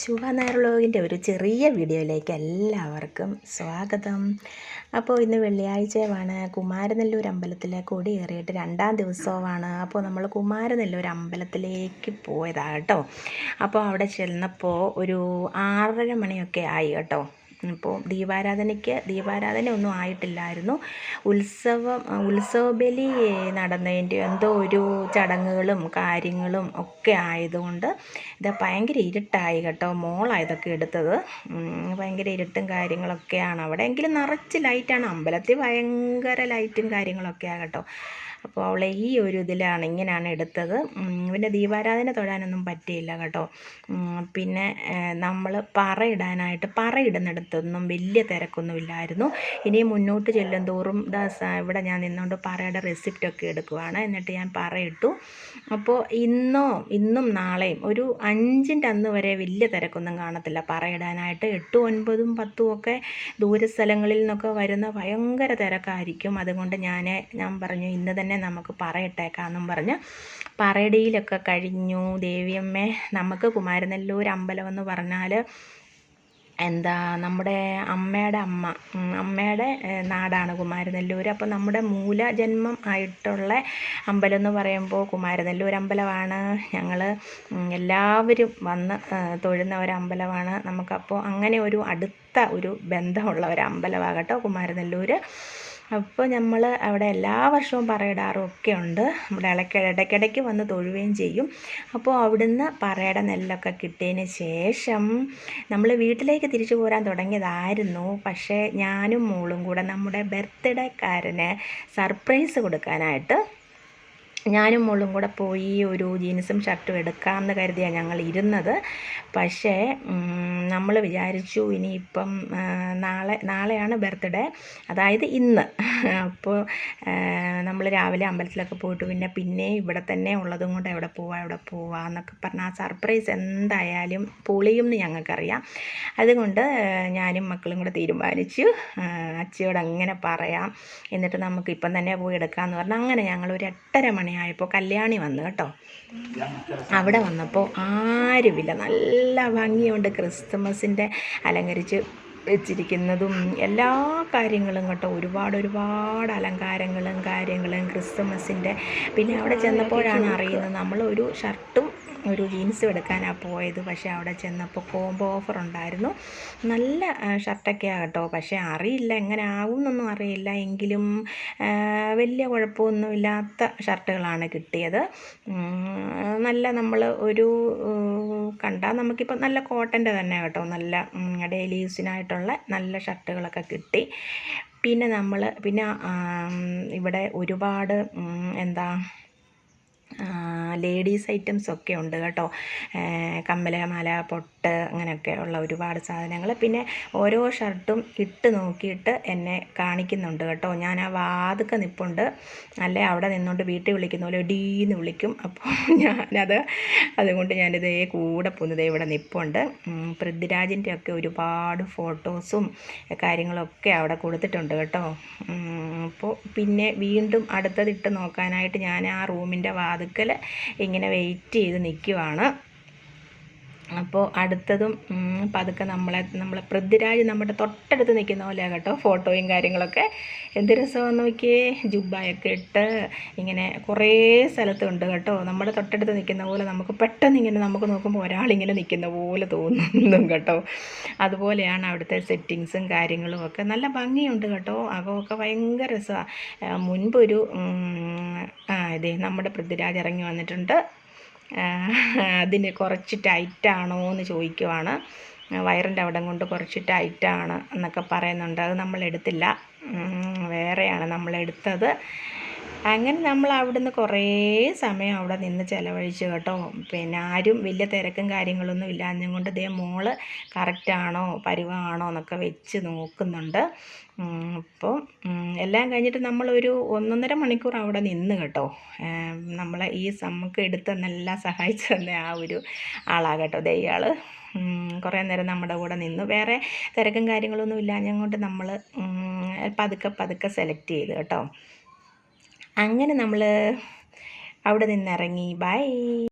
ശുഭ വ്ലോഗിന്റെ ഒരു ചെറിയ വീഡിയോയിലേക്ക് എല്ലാവർക്കും സ്വാഗതം. അപ്പോൾ ഇന്ന് വെള്ളിയാഴ്ചയാണ്. കുമാരനെല്ലൂർ അമ്പലത്തിലെ കൊടി കയറിയിട്ട് രണ്ടാം ദിവസവുമാണ്. അപ്പോൾ നമ്മൾ കുമാരനെല്ലൂർ അമ്പലത്തിലേക്ക് പോയതാണ് കേട്ടോ. അപ്പോൾ അവിടെ ചെന്നപ്പോൾ ഒരു ആറര മണിയൊക്കെ ആയി കേട്ടോ. ഇപ്പോൾ ദീപാരാധനയ്ക്ക് ദീപാരാധന ഒന്നും ആയിട്ടില്ലായിരുന്നു. ഉത്സവം ഉത്സവബലി നടന്നതിന്റെ എന്തോ ഒരു ചടങ്ങുകളും കാര്യങ്ങളും ഒക്കെ ആയതുകൊണ്ട് ഇത് ഭയങ്കര ഇരുട്ടായി കേട്ടോ മോളാണ് ഇതൊക്കെ എടുത്തത്. ഭയങ്കര ഇരുട്ടും കാര്യങ്ങളൊക്കെയാണ് അവിടെ. എങ്കിലും നിറച്ച് ലൈറ്റാണ് അമ്പലത്തിൽ ഭയങ്കര ലൈറ്റും കാര്യങ്ങളൊക്കെയാണ് കേട്ടോ. അപ്പോൾ അവളെ ഈ ഒരു ഇതിലാണ് ഇങ്ങനെയാണ് എടുത്തത്. പിന്നെ ദീപാരാധന തൊഴാനൊന്നും പറ്റിയില്ല കേട്ടോ. പിന്നെ നമ്മൾ പറ ഇടാനായിട്ട് പറ ഇടുന്നിടത്തൊന്നും വലിയ തിരക്കൊന്നുമില്ലായിരുന്നു. ഇനി മുന്നോട്ട് ചെല്ലും തോറും ഇവിടെ ഞാൻ നിന്നുകൊണ്ട് പറയുടെ റെസിപ്റ്റൊക്കെ എടുക്കുവാണ്. എന്നിട്ട് ഞാൻ പറയിട്ടു അപ്പോൾ ഇന്നോ ഇന്നും നാളെയും ഒരു അഞ്ചിന്റെ അന്ന് വരെ വലിയ തിരക്കൊന്നും കാണത്തില്ല. പറയിടാനായിട്ട് എട്ടും ഒൻപതും പത്തും ഒക്കെ ദൂരസ്ഥലങ്ങളിൽ നിന്നൊക്കെ വരുന്ന ഭയങ്കര തിരക്കായിരിക്കും. അതുകൊണ്ട് ഞാൻ ഞാൻ പറഞ്ഞു ഇന്ന് തന്നെ തന്നെ നമുക്ക് പറയിട്ടേക്കാമെന്നും പറഞ്ഞ് പറയടിയിലൊക്കെ കഴിഞ്ഞു. ദേവിയമ്മേ നമുക്ക് കുമാരനെല്ലൂർ അമ്പലം എന്ന് പറഞ്ഞാൽ എന്താ നമ്മുടെ അമ്മയുടെ അമ്മ അമ്മയുടെ നാടാണ് കുമാരനെല്ലൂർ അപ്പോൾ നമ്മുടെ മൂലജന്മം ആയിട്ടുള്ള അമ്പലം എന്ന് പറയുമ്പോൾ കുമാരനെല്ലൂർ അമ്പലമാണ്. ഞങ്ങൾ എല്ലാവരും വന്ന് തൊഴുന്ന ഒരു അമ്പലമാണ്. നമുക്കപ്പോൾ അങ്ങനെ ഒരു അടുത്ത ഒരു ബന്ധമുള്ള ഒരു അമ്പലമാകട്ടോ കുമാരനെല്ലൂർ അപ്പോൾ നമ്മൾ അവിടെ എല്ലാ വർഷവും പറയിടാറും ഒക്കെ ഉണ്ട് നമ്മുടെ ഇടയ്ക്ക് ഇടയ്ക്കിടയ്ക്ക് വന്ന് തൊഴുകയും ചെയ്യും. അപ്പോൾ അവിടുന്ന് പറയുടെ നെല്ലൊക്കെ കിട്ടിയതിന് ശേഷം നമ്മൾ വീട്ടിലേക്ക് തിരിച്ചു പോരാൻ തുടങ്ങിയതായിരുന്നു. പക്ഷേ ഞാനും മോളും കൂടെ നമ്മുടെ ബർത്ത്ഡേക്കാരന് സർപ്രൈസ് കൊടുക്കാനായിട്ട് ഞാനും മോളും കൂടെ പോയി ഒരു ജീൻസും ഷർട്ടും എടുക്കാമെന്ന് കരുതിയാണ് ഞങ്ങൾ ഇരുന്നത്. പക്ഷേ നമ്മൾ വിചാരിച്ചു ഇനിയിപ്പം നാളെ നാളെയാണ് ബർത്ത്ഡേ. അതായത് ഇന്ന്. അപ്പോൾ നമ്മൾ രാവിലെ അമ്പലത്തിലൊക്കെ പോയിട്ട് പിന്നെ പിന്നെ ഇവിടെ തന്നെ ഉള്ളതും കൊണ്ട് എവിടെ പോവാം എവിടെ പോവാം എന്നൊക്കെ പറഞ്ഞാൽ ആ സർപ്രൈസ് എന്തായാലും പൊളിയും എന്ന് ഞങ്ങൾക്കറിയാം. അതുകൊണ്ട് ഞാനും മക്കളും കൂടെ തീരുമാനിച്ചു. അച്ഛയോട് അങ്ങനെ പറയാം. എന്നിട്ട് നമുക്ക് ഇപ്പം തന്നെ പോയി എടുക്കാമെന്ന് പറഞ്ഞാൽ അങ്ങനെ ഞങ്ങൾ ഒരു എട്ടര മണിയായപ്പോൾ കല്യാണി വന്നു കേട്ടോ. അവിടെ വന്നപ്പോൾ ആരുമില്ല. നല്ല ഭംഗിയുണ്ട് ക്രിസ്തുമസിന്റെ അലങ്കരിച്ച് വെച്ചിരിക്കുന്നതും എല്ലാ കാര്യങ്ങളും കേട്ടോ. ഒരുപാട് ഒരുപാട് അലങ്കാരങ്ങളും കാര്യങ്ങളും ക്രിസ്മസിന്റെ. പിന്നെ അവിടെ ചെന്നപ്പോഴാണ് അറിയുന്നത് നമ്മൾ ഒരു ഷർട്ടും ഒരു ജീൻസും എടുക്കാനാണ് പോയത്. പക്ഷേ അവിടെ ചെന്നപ്പോൾ കോംബോ ഓഫർ ഉണ്ടായിരുന്നു നല്ല ഷർട്ടൊക്കെയാണ് കേട്ടോ. പക്ഷേ അറിയില്ല എങ്ങനെ ആവും ആകുമെന്നൊന്നും അറിയില്ല. എങ്കിലും വലിയ കുഴപ്പമൊന്നുമില്ലാത്ത ഷർട്ടുകളാണ് കിട്ടിയത്. നല്ല നമ്മൾ ഒരു കണ്ടാൽ നമുക്കിപ്പോൾ നല്ല കോട്ടന്റെ തന്നെ കേട്ടോ. നല്ല ഡെയിലി യൂസിനായിട്ടുള്ള നല്ല ഷർട്ടുകളൊക്കെ കിട്ടി. പിന്നെ നമ്മൾ പിന്നെ ഇവിടെ ഒരുപാട് എന്താ ലേഡീസ് ഐറ്റംസ് ഒക്കെ ഉണ്ട് കേട്ടോ. കമ്മല മാല പൊട്ട് അങ്ങനെയൊക്കെ ഉള്ള ഒരുപാട് സാധനങ്ങൾ പിന്നെ ഓരോ ഷർട്ടും ഇട്ട് നോക്കിയിട്ട് എന്നെ കാണിക്കുന്നുണ്ട് കേട്ടോ. ഞാൻ ആ വാതുക്കെ നിപ്പുണ്ട്. അല്ലെ അവിടെ നിന്നുകൊണ്ട് വീട്ടിൽ വിളിക്കുന്ന പോലെ ഡീന്ന് വിളിക്കും. അപ്പോൾ ഞാനത് അതുകൊണ്ട് ഞാനിതേ കൂടെ പോകുന്നത് ഇവിടെ നിപ്പുണ്ട്. പൃഥ്വിരാജിന്റെ ഒക്കെ ഒരുപാട് ഫോട്ടോസും കാര്യങ്ങളൊക്കെ അവിടെ കൊടുത്തിട്ടുണ്ട് കേട്ടോ. അപ്പോൾ പിന്നെ വീണ്ടും അടുത്തതിട്ട് നോക്കാനായിട്ട് ഞാൻ ആ റൂമിന്റെ വാതുക്കൽ ഇങ്ങനെ വെയിറ്റ് ചെയ്ത് നിൽക്കുവാണ് അപ്പോൾ അടുത്തതും പതുക്കെ നമ്മളെ നമ്മളെ പൃഥ്വിരാജ് നമ്മുടെ തൊട്ടടുത്ത് നിൽക്കുന്ന പോലെ കേട്ടോ ഫോട്ടോയും കാര്യങ്ങളൊക്കെ. എന്ത് രസമാണെന്ന് നോക്കിയേ ജുബായൊക്കെ ഇട്ട് ഇങ്ങനെ കുറേ സ്ഥലത്തുണ്ട് കേട്ടോ. നമ്മുടെ തൊട്ടടുത്ത് നിൽക്കുന്ന പോലെ നമുക്ക് പെട്ടെന്ന് ഇങ്ങനെ നമുക്ക് നോക്കുമ്പോൾ ഒരാളിങ്ങനെ നിൽക്കുന്ന പോലെ തോന്നുന്നു കേട്ടോ. അതുപോലെയാണ് അവിടുത്തെ സെറ്റിങ്സും കാര്യങ്ങളും ഒക്കെ. നല്ല ഭംഗിയുണ്ട് കേട്ടോ. അകമൊക്കെ ഭയങ്കര രസമാണ് മുൻപൊരു ഇതേ നമ്മുടെ പൃഥ്വിരാജ് ഇറങ്ങി വന്നിട്ടുണ്ട്. അതിന് കുറച്ച് ടൈറ്റാണോ എന്ന് ചോദിക്കുവാണ്. വയറിന്റെ അവിടം കൊണ്ട് കുറച്ച് ടൈറ്റാണ് എന്നൊക്കെ പറയുന്നുണ്ട്. അത് നമ്മൾ എടുത്തില്ല. വേറെയാണ് നമ്മൾ എടുത്തത്. അങ്ങനെ നമ്മൾ അവിടുന്ന് കുറേ സമയം അവിടെ നിന്ന് ചിലവഴിച്ചു കേട്ടോ. പിന്നെ ആരും വലിയ തിരക്കും കാര്യങ്ങളൊന്നും ഇല്ലാഞ്ഞും കൊണ്ട് ഇതേ മോൾ കറക്റ്റാണോ പരുവാണോ എന്നൊക്കെ വെച്ച് നോക്കുന്നുണ്ട്. അപ്പോൾ എല്ലാം കഴിഞ്ഞിട്ട് നമ്മളൊരു ഒന്നൊന്നര മണിക്കൂർ അവിടെ നിന്ന് കേട്ടോ. നമ്മളെ ഈ നമുക്ക് എടുത്തെന്നെല്ലാം സഹായിച്ചു തന്നെ ആ ഒരു ആളാണ് കേട്ടോ ദയ്യാൾ കുറേ നേരം നമ്മുടെ കൂടെ നിന്നു. വേറെ തിരക്കും കാര്യങ്ങളൊന്നും ഇല്ലാഞ്ഞും കൊണ്ട് നമ്മൾ പതുക്കെ പതുക്കെ സെലക്ട് ചെയ്തു കേട്ടോ. അങ്ങനെ നമ്മൾ അവിടെ നിന്നിറങ്ങി. ബൈ